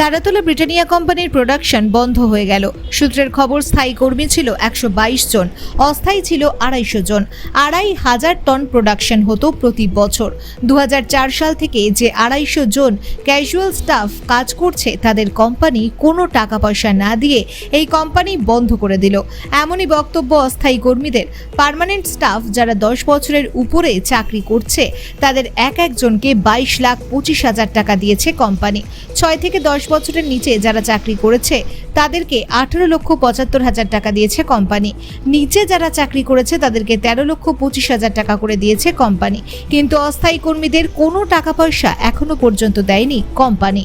Taratala Britannia কোম্পানির production বন্ধ হয়ে গেল। সূত্রের খবর, স্থায়ী কর্মী ছিল একশো বাইশ জন, অস্থায়ী ছিল আড়াইশো জন। আড়াই হাজার টন প্রোডাকশন হতো প্রতি বছর। দু হাজার চার সাল থেকে যে আড়াইশো জন ক্যাজুয়াল স্টাফ কাজ করছে, তাদের কোম্পানি কোনো টাকা পয়সা না দিয়ে এই কোম্পানি বন্ধ করে দিল। এমনই বক্তব্য অস্থায়ী কর্মীদের। পার্মানেন্ট স্টাফ যারা দশ বছরের উপরে চাকরি করছে, তাদের এক একজনকে বাইশ লাখ পঁচিশ হাজার টাকা দিয়েছে কোম্পানি। ছয় থেকে দশ বছরের নিচে যারা চাকরি করেছে, তাদেরকে আঠারো লক্ষ পঁচাত্তর হাজার টাকা দিয়েছে কোম্পানি। নিচে যারা চাকরি করেছে, তাদেরকে তেরো লক্ষ পঁচিশ হাজার টাকা করে দিয়েছে কোম্পানি। কিন্তু অস্থায়ী কর্মীদের কোনো টাকা পয়সা এখনও পর্যন্ত দেয়নি কোম্পানি।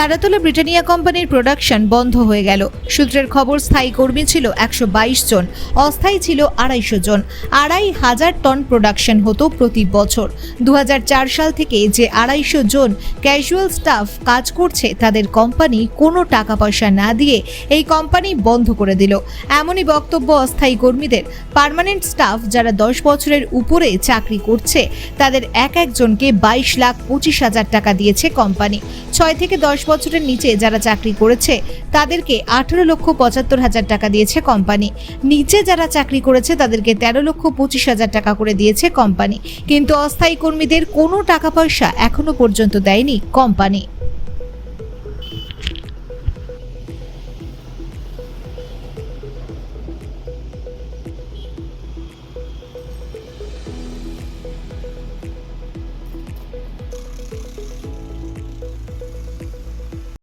তারাতলা ব্রিটানিয়া কোম্পানির প্রোডাকশন বন্ধ হয়ে গেল। সূত্রের খবর, স্থায়ী কর্মী ছিল একশো বাইশ জন, অস্থায়ী ছিল আড়াইশো জন। আড়াই হাজার টন প্রোডাকশন হতো প্রতি বছর। দু হাজার চার সাল থেকে যে আড়াইশো জন ক্যাজুয়াল স্টাফ কাজ করছে, তাদের কোম্পানি কোনো টাকা পয়সা না দিয়ে এই কোম্পানি বন্ধ করে দিল। এমনই বক্তব্য অস্থায়ী কর্মীদের। পার্মানেন্ট স্টাফ যারা দশ বছরের উপরে চাকরি করছে, তাদের এক একজনকে বাইশ লাখ পঁচিশ হাজার টাকা দিয়েছে কোম্পানি। ছয় থেকে দশ বছরের নিচে যারা চাকরি করেছে, তাদেরকে আঠেরো লক্ষ পঁচাত্তর হাজার টাকা দিয়েছে কোম্পানি। নিচে যারা চাকরি করেছে, তাদেরকে তেরো লক্ষ পঁচিশ হাজার টাকা করে দিয়েছে কোম্পানি। কিন্তু অস্থায়ী কর্মীদের কোনো টাকা পয়সা এখনও পর্যন্ত দেয়নি কোম্পানি।